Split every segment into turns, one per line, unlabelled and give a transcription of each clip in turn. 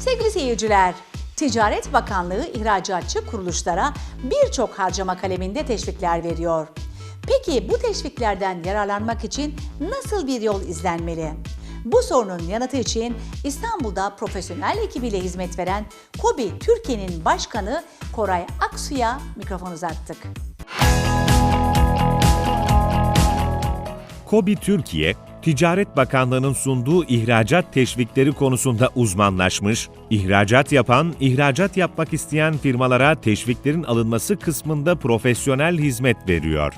Sevgili seyirciler, Ticaret Bakanlığı ihracatçı kuruluşlara birçok harcama kaleminde teşvikler veriyor. Peki bu teşviklerden yararlanmak için nasıl bir yol izlenmeli? Bu sorunun yanıtı için İstanbul'da profesyonel ekibiyle hizmet veren KOBİ Türkiye'nin başkanı Koray Aksu'ya mikrofon uzattık.
KOBİ Türkiye, Ticaret Bakanlığı'nın sunduğu ihracat teşvikleri konusunda uzmanlaşmış, ihracat yapan, ihracat yapmak isteyen firmalara teşviklerin alınması kısmında profesyonel hizmet veriyor.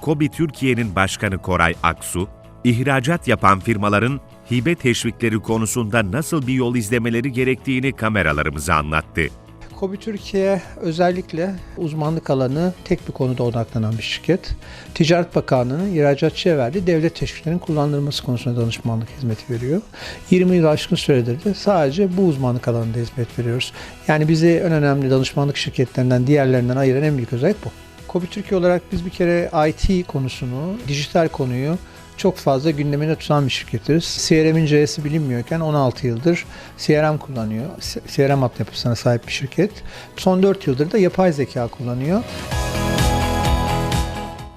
KOBİ Türkiye'nin başkanı Koray Aksu, ihracat yapan firmaların hibe teşvikleri konusunda nasıl bir yol izlemeleri gerektiğini kameralarımıza anlattı.
Kobi Türkiye özellikle uzmanlık alanı tek bir konuda odaklanan bir şirket. Ticaret Bakanlığı'nın ihracatçıya verdiği devlet teşviklerinin kullanılması konusunda danışmanlık hizmeti veriyor. 20 yıl aşkın süredir de sadece bu uzmanlık alanında hizmet veriyoruz. Yani bizi en önemli danışmanlık şirketlerinden diğerlerinden ayıran en büyük özellik bu. Kobi Türkiye olarak biz bir kere IT konusunu, dijital konuyu çok fazla gündemine tutan bir şirketiz. CRM'in C'si bilinmiyorken 16 yıldır CRM kullanıyor. CRM altyapısına sahip bir şirket. Son 4 yıldır da yapay zeka kullanıyor.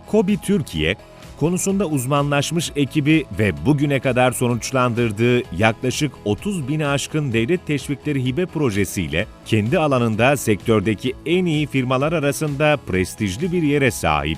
KOBİ Türkiye, konusunda uzmanlaşmış ekibi ve bugüne kadar sonuçlandırdığı yaklaşık 30 bini aşkın devlet teşvikleri hibe projesiyle kendi alanında sektördeki en iyi firmalar arasında prestijli bir yere sahip.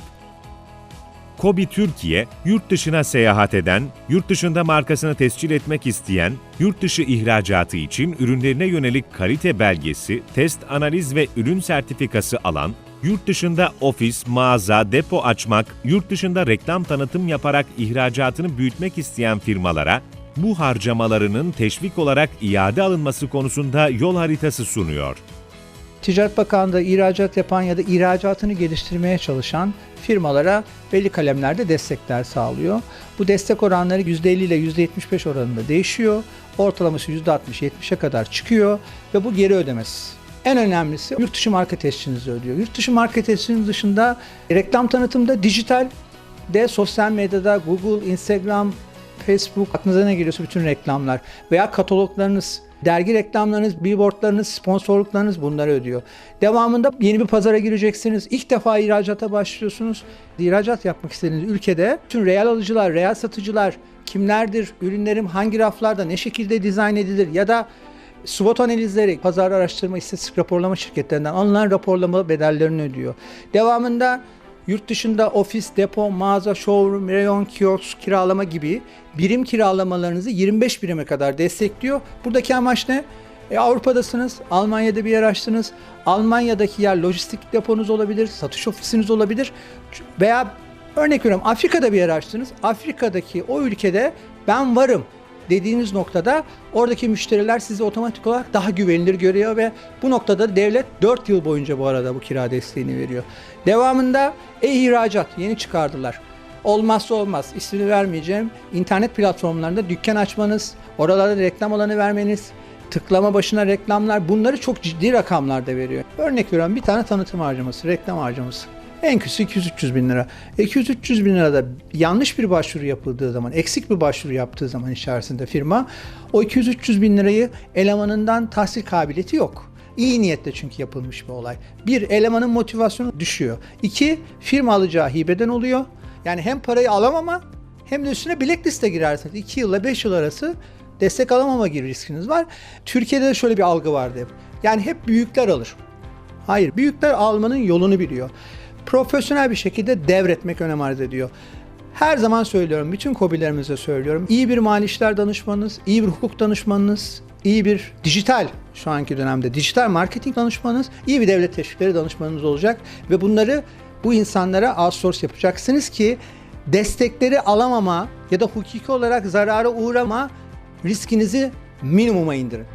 KOBİ Türkiye, yurt dışına seyahat eden, yurt dışında markasını tescil etmek isteyen, yurt dışı ihracatı için ürünlerine yönelik kalite belgesi, test analiz ve ürün sertifikası alan, yurt dışında ofis, mağaza, depo açmak, yurt dışında reklam tanıtım yaparak ihracatını büyütmek isteyen firmalara bu harcamalarının teşvik olarak iade alınması konusunda yol haritası sunuyor.
Ticaret Bakanlığı ihracat yapan ya da ihracatını geliştirmeye çalışan firmalara belli kalemlerde destekler sağlıyor. Bu destek oranları %50 ile %75 oranında değişiyor. Ortalaması %60-70'e kadar çıkıyor ve bu geri ödemesi. En önemlisi yurt dışı marka tescilinizi ödüyor. Yurt dışı marka dışında reklam tanıtımda dijital de sosyal medyada Google, Instagram, Facebook aklınıza ne geliyorsa bütün reklamlar veya kataloglarınız Dergi reklamlarınız, billboardlarınız, sponsorluklarınız bunları ödüyor. Devamında yeni bir pazara gireceksiniz. İlk defa ihracata başlıyorsunuz. İhracat yapmak istediğiniz ülkede tüm reel alıcılar, reel satıcılar kimlerdir, ürünlerim hangi raflarda, ne şekilde dizayn edilir ya da SWOT analizleri, pazar araştırma, istatistik raporlama şirketlerinden alınan raporlama bedellerini ödüyor. Devamında Yurt dışında ofis, depo, mağaza, showroom, reyon, kiosk kiralama gibi birim kiralamalarınızı 25 birime kadar destekliyor. Buradaki amaç ne? E, Avrupa'dasınız, Almanya'da bir yer açtınız. Almanya'daki yer lojistik deponuz olabilir, satış ofisiniz olabilir. Veya örnek veriyorum Afrika'da bir yer açtınız. Afrika'daki o ülkede ben varım dediğiniz noktada oradaki müşteriler sizi otomatik olarak daha güvenilir görüyor ve bu noktada devlet 4 yıl boyunca bu arada bu kira desteğini veriyor. Devamında e-ihracat yeni çıkardılar. Olmazsa olmaz ismini vermeyeceğim. İnternet platformlarında dükkan açmanız, oralarda reklam alanı vermeniz, tıklama başına reklamlar bunları çok ciddi rakamlarda veriyor. Örnek veriyorum bir tane tanıtım harcaması, reklam harcaması. En kötüsü 200-300 bin lira. 200-300 bin lirada yanlış bir başvuru yapıldığı zaman, eksik bir başvuru yaptığı zaman içerisinde firma o 200-300 bin lirayı elemanından tahsil kabiliyeti yok. İyi niyetle çünkü yapılmış bir olay. Bir, elemanın motivasyonu düşüyor. İki, firma alacağı hibeden oluyor. Yani hem parayı alamama hem de üstüne blacklist'e girersiniz. 2 yılla 5 yıl arası destek alamama gibi riskiniz var. Türkiye'de de şöyle bir algı vardı hep. Yani hep büyükler alır. Hayır, büyükler almanın yolunu biliyor. Profesyonel bir şekilde devretmek önem arz ediyor. Her zaman söylüyorum, bütün kobilerimize söylüyorum. İyi bir mali işler danışmanınız, iyi bir hukuk danışmanınız, iyi bir dijital şu anki dönemde dijital marketing danışmanınız, iyi bir devlet teşvikleri danışmanınız olacak ve bunları bu insanlara outsource yapacaksınız ki destekleri alamama ya da hukuki olarak zarara uğrama riskinizi minimuma indirin.